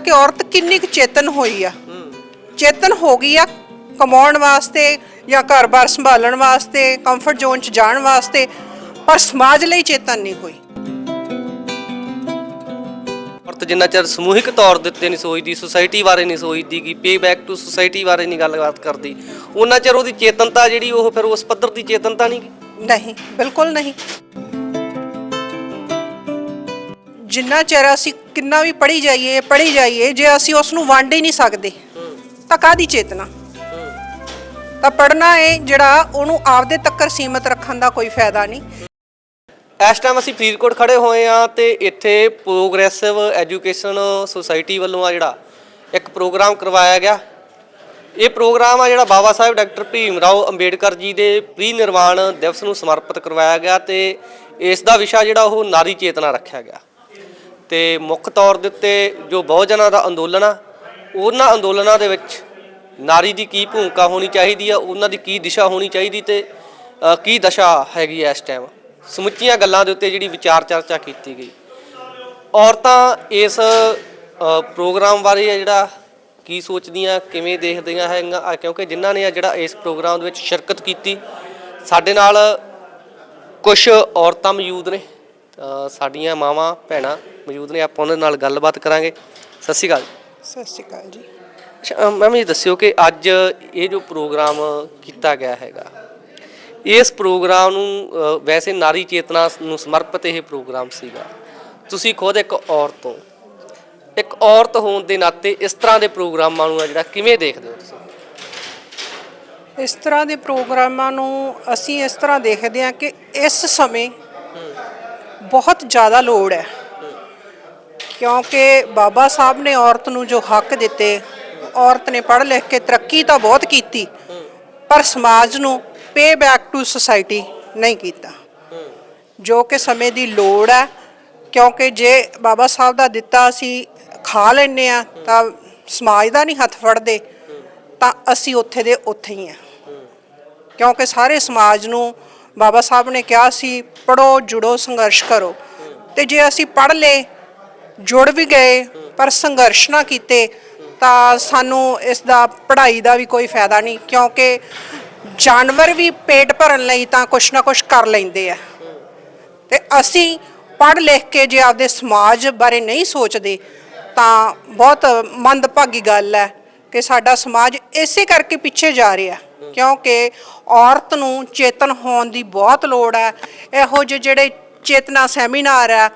ਕਿ ਔਰਤ ਕਿੰਨੀ ਕੁ ਚੇਤਨ ਹੋਈ ਆ। ਚੇਤਨ ਹੋ ਗਈ ਆ ਕਮਾਉਣ ਵਾਸਤੇ ਜਾਂ ਘਰ-ਬਾਰ ਸੰਭਾਲਣ ਵਾਸਤੇ ਕੰਫਰਟ ਜ਼ੋਨ 'ਚ ਜਾਣ ਵਾਸਤੇ ਪਰ ਸਮਾਜ ਲਈ ਚੇਤਨ ਨਹੀਂ ਹੋਈ ਔਰਤ ਜਿੰਨਾ ਚਿਰ ਸਮੂਹਿਕ ਤੌਰ ਦੇ ਉੱਤੇ ਨਹੀਂ ਸੋਚਦੀ ਸੁਸਾਇਟੀ ਬਾਰੇ ਨਹੀਂ ਸੋਚਦੀ ਕਿ ਪੇ ਬੈਕ ਟੂ ਸੁਸਾਇਟੀ ਬਾਰੇ ਨਹੀਂ ਗੱਲਬਾਤ ਕਰਦੀ ਉਹਨਾਂ ਚਿਰ ਉਹਦੀ ਚੇਤਨਤਾ ਜਿਹੜੀ ਉਹ ਫਿਰ ਉਸ ਪੱਧਰ ਦੀ ਚੇਤਨਤਾ ਨਹੀਂ ਗੀ। ਨਹੀਂ ਬਿਲਕੁਲ ਨਹੀਂ। ਜਿੰਨਾ ਚਿਰ ਅਸੀਂ ਕਿੰਨਾ ਵੀ ਪੜ੍ਹੀ ਜਾਈਏ ਪੜ੍ਹੀ ਜਾਈਏ, ਜੇ ਅਸੀਂ ਉਸ ਨੂੰ ਵੰਡ ਹੀ ਨਹੀਂ ਸਕਦੇ, ਤਾਂ ਕਾਦੀ ਚੇਤਨਾ? ਤਾਂ ਪੜ੍ਹਨਾ ਹੈ ਜਿਹੜਾ ਉਹਨੂੰ ਆਪਦੇ ਤੱਕਰ ਸੀਮਤ ਰੱਖਣ ਦਾ ਕੋਈ ਫਾਇਦਾ ਨਹੀਂ। ਇਸ ਟਾਈਮ ਅਸੀਂ ਫਰੀਦਕੋਟ ਖੜੇ ਹੋਏ ਆ ਤੇ ਇੱਥੇ ਪ੍ਰੋਗਰੈਸਿਵ ਐਜੂਕੇਸ਼ਨ ਸੁਸਾਇਟੀ ਵੱਲੋਂ ਆ ਜਿਹੜਾ ਇੱਕ ਪ੍ਰੋਗਰਾਮ ਕਰਵਾਇਆ ਗਿਆ। ਇਹ ਪ੍ਰੋਗਰਾਮ ਆ ਜਿਹੜਾ ਬਾਬਾ ਸਾਹਿਬ ਡਾਕਟਰ ਭੀਮ ਰਾਓ ਅੰਬੇਡਕਰ ਜੀ ਦੇ ਪ੍ਰੀ ਨਿਰਵਾਣ ਦਿਵਸ ਨੂੰ ਸਮਰਪਿਤ ਕਰਵਾਇਆ ਗਿਆ ਤੇ ਇਸ ਦਾ ਵਿਸ਼ਾ ਜਿਹੜਾ ਉਹ ਨਾਰੀ ਚੇਤਨਾ ਰੱਖਿਆ ਗਿਆ। ਤੇ ਮੁੱਖ ਤੌਰ ਦੇ ਉੱਤੇ ਜੋ ਬਹੁਜਨਾਂ ਦਾ ਅੰਦੋਲਨ ਆ, ਉਹਨਾਂ ਅੰਦੋਲਨਾਂ ਦੇ ਵਿੱਚ ਨਾਰੀ ਦੀ ਕੀ ਭੂਮਿਕਾ ਹੋਣੀ ਚਾਹੀਦੀ ਆ, ਉਹਨਾਂ ਦੀ ਕੀ ਦਿਸ਼ਾ ਹੋਣੀ ਚਾਹੀਦੀ ਤੇ ਕੀ ਦਸ਼ਾ ਹੈਗੀ ਆ ਇਸ ਟਾਈਮ ਸਮੁੱਚੀਆਂ ਗੱਲਾਂ ਦੇ ਉੱਤੇ ਜਿਹੜੀ ਵਿਚਾਰ ਚਰਚਾ ਕੀਤੀ ਗਈ। ਔਰਤਾਂ ਇਸ ਪ੍ਰੋਗਰਾਮ ਬਾਰੇ ਜਿਹੜਾ ਕੀ ਸੋਚਦੀਆਂ, ਕਿਵੇਂ ਦੇਖਦੀਆਂ ਹੈਗੀਆਂ ਕਿਉਂਕਿ ਜਿਨ੍ਹਾਂ ਨੇ ਜਿਹੜਾ ਇਸ ਪ੍ਰੋਗਰਾਮ ਦੇ ਵਿੱਚ ਸ਼ਿਰਕਤ ਕੀਤੀ, ਸਾਡੇ ਨਾਲ ਕੁਝ ਔਰਤਾਂ ਮੌਜੂਦ ਨੇ ਸਾਡੀਆਂ ਮਾਵਾਂ, ਭੈਣਾਂ ਮੌਜੂਦ ਨੇ ਆਪਾਂ ਉਹਨਾਂ ਨਾਲ ਗੱਲਬਾਤ ਕਰਾਂਗੇ। ਸਤਿ ਸ਼੍ਰੀ ਅਕਾਲ। ਸਤਿ ਸ਼੍ਰੀ ਅਕਾਲ ਜੀ। ਅੱਛਾ ਮੈਮ ਇਹ ਦੱਸਿਓ ਕਿ ਅੱਜ ਇਹ ਜੋ ਪ੍ਰੋਗਰਾਮ ਕੀਤਾ ਗਿਆ ਹੈਗਾ ਇਸ ਪ੍ਰੋਗਰਾਮ ਨੂੰ ਵੈਸੇ ਨਾਰੀ ਚੇਤਨਾ ਨੂੰ ਸਮਰਪਿਤ ਇਹ ਪ੍ਰੋਗਰਾਮ ਸੀਗਾ। ਤੁਸੀਂ ਖੁਦ ਇੱਕ ਔਰਤ ਹੋ। ਇੱਕ ਔਰਤ ਹੋਣ ਦੇ ਨਾਤੇ ਇਸ ਤਰ੍ਹਾਂ ਦੇ ਪ੍ਰੋਗਰਾਮਾਂ ਨੂੰ ਜਿਹੜਾ ਕਿਵੇਂ ਦੇਖਦੇ ਹੋ ਤੁਸੀਂ? ਇਸ ਤਰ੍ਹਾਂ ਦੇ ਪ੍ਰੋਗਰਾਮਾਂ ਨੂੰ ਅਸੀਂ ਇਸ ਤਰ੍ਹਾਂ ਦੇਖਦੇ ਹਾਂ ਕਿ ਇਸ ਸਮੇਂ ਬਹੁਤ ਜ਼ਿਆਦਾ ਲੋੜ ਹੈ। ਕਿਉਂਕਿ ਬਾਬਾ ਸਾਹਿਬ ਨੇ ਔਰਤ ਨੂੰ ਜੋ ਹੱਕ ਦਿੱਤੇ, ਔਰਤ ਨੇ ਪੜ੍ਹ ਲਿਖ ਕੇ ਤਰੱਕੀ ਤਾਂ ਬਹੁਤ ਕੀਤੀ, ਪਰ ਸਮਾਜ ਨੂੰ ਪੇ ਬੈਕ ਟੂ ਸੁਸਾਇਟੀ ਨਹੀਂ ਕੀਤਾ। ਜੋ ਕਿ ਸਮੇਂ ਦੀ ਲੋੜ ਹੈ, ਕਿਉਂਕਿ ਜੇ ਬਾਬਾ ਸਾਹਿਬ ਦਾ ਦਿੱਤਾ ਅਸੀਂ ਖਾ ਲੈਨੇ ਆ ਤਾਂ ਸਮਾਜ ਦਾ ਨਹੀਂ ਹੱਥ ਫੜਦੇ, ਤਾਂ ਅਸੀਂ ਉੱਥੇ ਦੇ ਉੱਥੇ ਹੀ ਆ ਕਿਉਂਕਿ ਸਾਰੇ ਸਮਾਜ ਨੂੰ ਬਾਬਾ ਸਾਹਿਬ ਨੇ ਕਿਹਾ ਸੀ ਪੜੋ ਜੁੜੋ, ਸੰਘਰਸ਼ ਕਰੋ। ਤੇ ਜੇ ਅਸੀਂ ਪੜ ਲਏ ਜੁੜ ਵੀ ਗਏ, ਪਰ ਸੰਘਰਸ਼ ਨਾ ਕੀਤੇ, ਤਾਂ ਸਾਨੂੰ ਇਸ ਦਾ ਪੜ੍ਹਾਈ ਦਾ ਵੀ ਕੋਈ ਫਾਇਦਾ ਨਹੀਂ, ਕਿਉਂਕਿ ਜਾਨਵਰ ਵੀ ਪੇਟ ਭਰਨ ਲਈ ਤਾਂ ਕੁਛ ਨਾ ਕੁਛ ਕਰ ਲੈਂਦੇ ਆ। ਤੇ ਅਸੀਂ ਪੜ੍ਹ ਲਿਖ ਕੇ ਜੇ ਆਪਦੇ ਸਮਾਜ ਬਾਰੇ ਨਹੀਂ ਸੋਚਦੇ, ਤਾਂ ਬਹੁਤ ਮੰਦਭਾਗੀ ਗੱਲ ਹੈ ਕਿ ਸਾਡਾ ਸਮਾਜ ਇਸੇ ਕਰਕੇ ਪਿੱਛੇ ਜਾ ਰਿਹਾ, ਕਿਉਂਕਿ ਔਰਤ ਨੂੰ ਚੇਤਨ ਹੋਣ ਦੀ ਬਹੁਤ ਲੋੜ ਹੈ। ਇਹੋ ਜਿਹੇ ਜਿਹੜੇ ਚੇਤਨਾ ਸੈਮੀਨਾਰ ਹੈ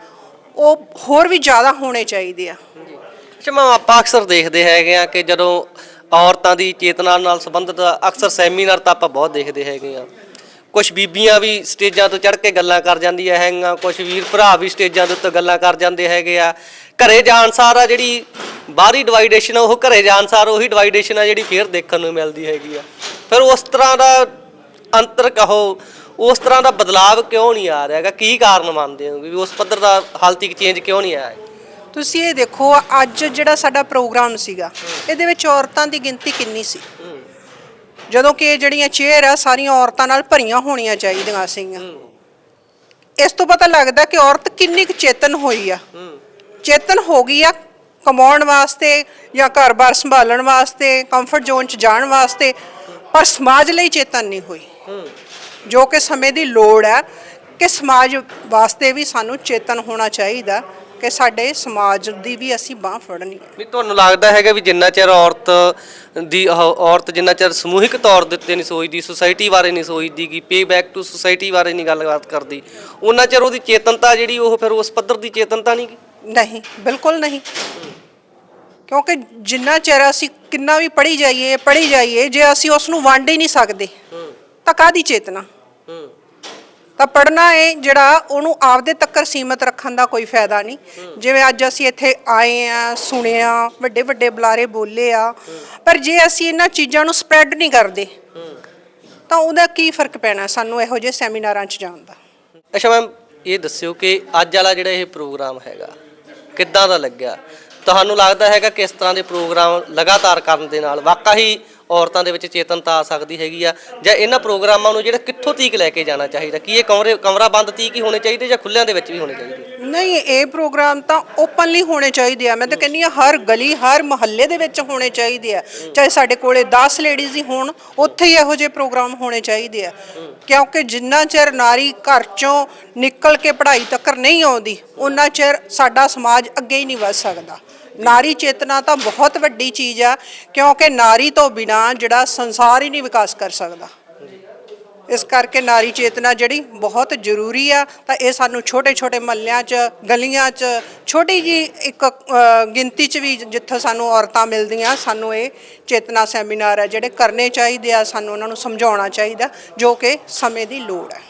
ਉਹ ਹੋਰ ਵੀ ਜ਼ਿਆਦਾ ਹੋਣੇ ਚਾਹੀਦੇ ਆ। ਅੱਛਾ, ਮੈਮ, ਆਪਾਂ ਅਕਸਰ ਦੇਖਦੇ ਹੈਗੇ ਆ ਕਿ ਜਦੋਂ ਔਰਤਾਂ ਦੀ ਚੇਤਨਾ ਨਾਲ ਸੰਬੰਧਿਤ ਅਕਸਰ ਸੈਮੀਨਾਰ ਤਾਂ ਆਪਾਂ ਬਹੁਤ ਦੇਖਦੇ ਹੈਗੇ ਆ। ਕੁਝ ਬੀਬੀਆਂ ਵੀ ਸਟੇਜਾਂ ਤੋਂ ਚੜ੍ਹ ਕੇ ਗੱਲਾਂ ਕਰ ਜਾਂਦੀਆਂ ਹੈਗੀਆਂ ਕੁਝ ਵੀਰ ਭਰਾ ਵੀ ਸਟੇਜਾਂ ਦੇ ਉੱਤੇ ਗੱਲਾਂ ਕਰ ਜਾਂਦੇ ਹੈਗੇ ਆ। ਘਰੇ ਜਾਣ ਸਾਰ ਆ ਜਿਹੜੀ ਬਾਹਰੀ ਡਿਵਾਈਡੇਸ਼ਨ ਉਹ ਘਰੇ ਜਾਣ ਸਾਰ ਉਹੀ ਡਿਵਾਈਡੇਸ਼ਨ ਆ ਜਿਹੜੀ ਫੇਰ ਦੇਖਣ ਨੂੰ ਮਿਲਦੀ ਹੈਗੀ ਆ। ਫਿਰ ਉਸ ਤਰ੍ਹਾਂ ਦਾ ਅੰਤਰ ਕਹੋ ਉਸ ਤਰ੍ਹਾਂ ਦਾ ਬਦਲਾਵ ਕਿਉਂ ਨਹੀਂ ਆ ਰਿਹਾ ਹੈਗਾ? ਕੀ ਕਾਰਨ ਮੰਨਦੇ ਹੋ? ਵੀ ਉਸ ਪੱਧਰ ਦਾ ਹਾਲ ਚੇਂਜ ਕਿਉਂ ਨਹੀਂ ਆਇਆ? ਤੁਸੀਂ ਇਹ ਦੇਖੋ, ਅੱਜ ਜਿਹੜਾ ਸਾਡਾ ਪ੍ਰੋਗਰਾਮ ਸੀਗਾ, ਇਹਦੇ ਵਿੱਚ ਔਰਤਾਂ ਦੀ ਗਿਣਤੀ ਕਿੰਨੀ ਸੀ? ਜਦੋਂ ਕਿ ਜਿਹੜੀਆਂ ਚੇਅਰ ਆ, ਸਾਰੀਆਂ ਔਰਤਾਂ ਨਾਲ ਭਰੀਆਂ ਹੋਣੀਆਂ ਚਾਹੀਦੀਆਂ ਸੀਗੀਆਂ। ਇਸ ਤੋਂ ਪਤਾ ਲੱਗਦਾ ਕਿ ਔਰਤ ਕਿੰਨੀ ਕੁ ਚੇਤਨ ਹੋਈ ਆ। ਚੇਤਨ ਹੋ ਗਈ ਆ ਕਮਾਉਣ ਵਾਸਤੇ ਜਾਂ ਘਰ-ਬਾਰ ਸੰਭਾਲਣ ਵਾਸਤੇ ਕੰਫਰਟ ਜ਼ੋਨ 'ਚ ਜਾਣ ਵਾਸਤੇ, ਪਰ ਸਮਾਜ ਲਈ ਚੇਤਨ ਨਹੀਂ ਹੋਈ। ਜੋ ਕਿ ਸਮੇਂ ਦੀ ਲੋੜ ਹੈ ਕਿ ਸਮਾਜ ਵਾਸਤੇ ਵੀ ਸਾਨੂੰ ਚੇਤਨ ਹੋਣਾ ਚਾਹੀਦਾ ਕਿ ਸਾਡੇ ਸਮਾਜ ਦੀ ਵੀ ਅਸੀਂ ਬਾਹ ਫੜਨੀ ਹੈ। ਨਹੀਂ ਤੁਹਾਨੂੰ ਲੱਗਦਾ ਹੈਗਾ ਵੀ ਜਿੰਨਾ ਚਿਰ ਔਰਤ ਦੀ ਉਹ ਔਰਤ ਜਿੰਨਾ ਚਿਰ ਸਮੂਹਿਕ ਤੌਰ ਦੇ ਉੱਤੇ ਨਹੀਂ ਸੋਚਦੀ ਸੁਸਾਇਟੀ ਬਾਰੇ ਨਹੀਂ ਸੋਚਦੀ ਕਿ ਪੇ ਬੈਕ ਟੂ ਸੁਸਾਇਟੀ ਬਾਰੇ ਨਹੀਂ ਗੱਲਬਾਤ ਕਰਦੀ ਉਹਨਾਂ ਚਿਰ ਉਹਦੀ ਚੇਤਨਤਾ ਜਿਹੜੀ ਉਹ ਫਿਰ ਉਸ ਪੱਧਰ ਦੀ ਚੇਤਨਤਾ ਨਹੀਂ ਗੀ। ਨਹੀਂ ਬਿਲਕੁਲ ਨਹੀਂ। ਕਿਉਂਕਿ ਜਿੰਨਾ ਚਿਰ ਅਸੀਂ ਕਿੰਨਾ ਵੀ ਪੜ੍ਹੀ ਜਾਈਏ ਪੜ੍ਹੀ ਜਾਈਏ ਜੇ ਅਸੀਂ ਉਸ ਨੂੰ ਵੰਡ ਹੀ ਨਹੀਂ ਸਕਦੇ ਤਾਂ ਕਾਦੀ ਚੇਤਨਾ? ਤਾਂ ਪੜ੍ਹਨਾ ਹੈ ਜਿਹੜਾ ਉਹਨੂੰ ਆਪਦੇ ਤੱਕਰ ਸੀਮਤ ਰੱਖਣ ਦਾ ਕੋਈ ਫਾਇਦਾ ਨਹੀਂ। ਜਿਵੇਂ ਅੱਜ ਅਸੀਂ ਇੱਥੇ ਆਏ ਆ ਸੁਣਿਆ ਵੱਡੇ ਵੱਡੇ ਬੁਲਾਰੇ ਬੋਲੇ ਆ। ਪਰ ਜੇ ਅਸੀਂ ਇਹਨਾਂ ਚੀਜ਼ਾਂ ਨੂੰ ਸਪਰੈਡ ਨਹੀਂ ਕਰਦੇ ਤਾਂ ਉਹਦਾ ਕੀ ਫ਼ਰਕ ਪੈਣਾ ਸਾਨੂੰ ਇਹੋ ਜਿਹੇ ਸੈਮੀਨਾਰਾਂ 'ਚ ਜਾਣ ਦਾ? ਅੱਛਾ ਮੈਮ ਇਹ ਦੱਸਿਓ ਕਿ ਅੱਜ ਵਾਲਾ ਜਿਹੜਾ ਇਹ ਪ੍ਰੋਗਰਾਮ ਹੈਗਾ ਕਿੱਦਾਂ ਦਾ ਲੱਗਿਆ? ਤੁਹਾਨੂੰ ਲੱਗਦਾ ਹੈਗਾ ਕਿ ਇਸ ਤਰ੍ਹਾਂ ਦੇ ਪ੍ਰੋਗਰਾਮ ਲਗਾਤਾਰ ਕਰਨ ਦੇ ਨਾਲ? ਵਾਕਈ ਔਰਤਾਂ ਦੇ ਵਿੱਚ ਚੇਤਨਤਾ ਆ ਸਕਦੀ ਹੈਗੀ ਆ, ਜਾਂ ਇਹਨਾਂ ਪ੍ਰੋਗਰਾਮਾਂ ਨੂੰ ਜਿਹੜਾ ਕਿੱਥੋਂ ਤੀਕ ਲੈ ਕੇ ਜਾਣਾ ਚਾਹੀਦਾ? ਕੀ ਇਹ ਕਮਰੇ, ਕਮਰਾ ਬੰਦ ਤੀਕ ਹੀ ਹੋਣੇ ਚਾਹੀਦੇ ਜਾਂ ਖੁੱਲਿਆਂ ਦੇ ਵਿੱਚ ਵੀ ਹੋਣੇ ਚਾਹੀਦੇ? ਨਹੀਂ, ਇਹ ਪ੍ਰੋਗਰਾਮ ਤਾਂ ਓਪਨਲੀ ਹੋਣੇ ਚਾਹੀਦੇ ਆ। ਮੈਂ ਤਾਂ ਕਹਿੰਨੀ ਆ ਹਰ ਗਲੀ, ਹਰ ਮੁਹੱਲੇ ਦੇ ਵਿੱਚ ਹੋਣੇ ਚਾਹੀਦੇ ਆ। ਚਾਹੇ ਸਾਡੇ ਕੋਲੇ 10 ਲੇਡੀਜ਼ ਹੀ ਹੋਣ, ਉੱਥੇ ਹੀ ਇਹੋ ਜਿਹੇ ਪ੍ਰੋਗਰਾਮ ਹੋਣੇ ਚਾਹੀਦੇ ਆ। ਕਿਉਂਕਿ ਜਿੰਨਾ ਚਿਰ ਨਾਰੀ ਘਰ ਚੋਂ ਨਿਕਲ ਕੇ ਪੜ੍ਹਾਈ ਤੱਕ ਨਹੀਂ ਆਉਂਦੀ ਉਹਨਾਂ ਚਿਰ ਸਾਡਾ ਸਮਾਜ ਅੱਗੇ ਹੀ ਨਹੀਂ ਵਧ ਸਕਦਾ। ਨਾਰੀ ਚੇਤਨਾ ਤਾਂ ਬਹੁਤ ਵੱਡੀ ਚੀਜ਼ ਆ, ਕਿਉਂਕਿ ਨਾਰੀ ਤੋਂ ਬਿਨਾ ਜਿਹੜਾ ਸੰਸਾਰ ਹੀ ਨਹੀਂ ਵਿਕਾਸ ਕਰ ਸਕਦਾ। ਇਸ ਕਰਕੇ ਨਾਰੀ ਚੇਤਨਾ ਜਿਹੜੀ ਬਹੁਤ ਜ਼ਰੂਰੀ ਆ, ਤਾਂ ਇਹ ਸਾਨੂੰ ਛੋਟੇ ਛੋਟੇ ਮਹੱਲਿਆਂ 'ਚ, ਗਲੀਆਂ 'ਚ, ਛੋਟੀ ਜੀ ਇੱਕ ਗਿਣਤੀ 'ਚ ਵੀ ਜਿੱਥੇ ਸਾਨੂੰ ਔਰਤਾਂ ਮਿਲਦੀਆਂ, ਸਾਨੂੰ ਇਹ ਚੇਤਨਾ ਸੈਮੀਨਾਰ ਹੈ ਜਿਹੜੇ ਕਰਨੇ ਚਾਹੀਦੇ ਆ, ਸਾਨੂੰ ਉਹਨਾਂ ਨੂੰ ਸਮਝਾਉਣਾ ਚਾਹੀਦਾ, ਜੋ ਕਿ ਸਮੇਂ ਦੀ ਲੋੜ ਹੈ